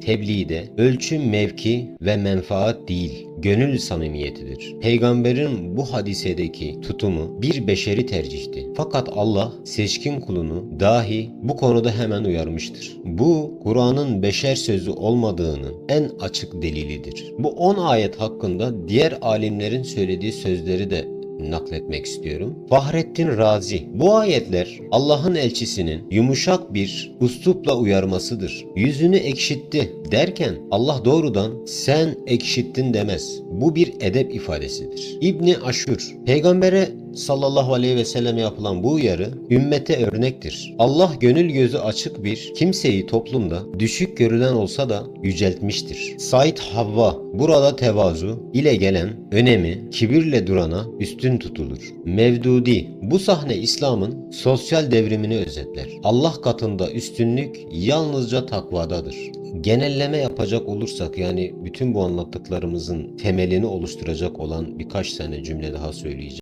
Tebliğde ölçüm mevki ve menfaat değil, gönül samimiyetidir. Peygamberin bu hadisedeki tutumu bir beşeri tercihti. Fakat Allah seçkin kulunu dahi bu konuda hemen uyarmıştır. Bu Kur'an'ın beşer sözü olmadığının en açık delilidir. Bu 10 ayet hakkında diğer alimlerin söylediği sözleri de nakletmek istiyorum. Fahrettin Razi bu ayetler Allah'ın elçisinin yumuşak bir uslupla uyarmasıdır. Yüzünü ekşitti derken Allah doğrudan sen ekşittin demez. Bu bir edep ifadesidir. İbni Aşur peygambere sallallahu aleyhi ve sellem yapılan bu uyarı ümmete örnektir. Allah gönül gözü açık bir kimseyi toplumda düşük görülen olsa da yüceltmiştir. Said Havva burada tevazu ile gelen önemi kibirle durana üstün tutulur. Mevdudi bu sahne İslam'ın sosyal devrimini özetler. Allah katında üstünlük yalnızca takvadadır. Genelleme yapacak olursak yani bütün bu anlattıklarımızın temelini oluşturacak olan birkaç tane cümle daha söyleyeceğim.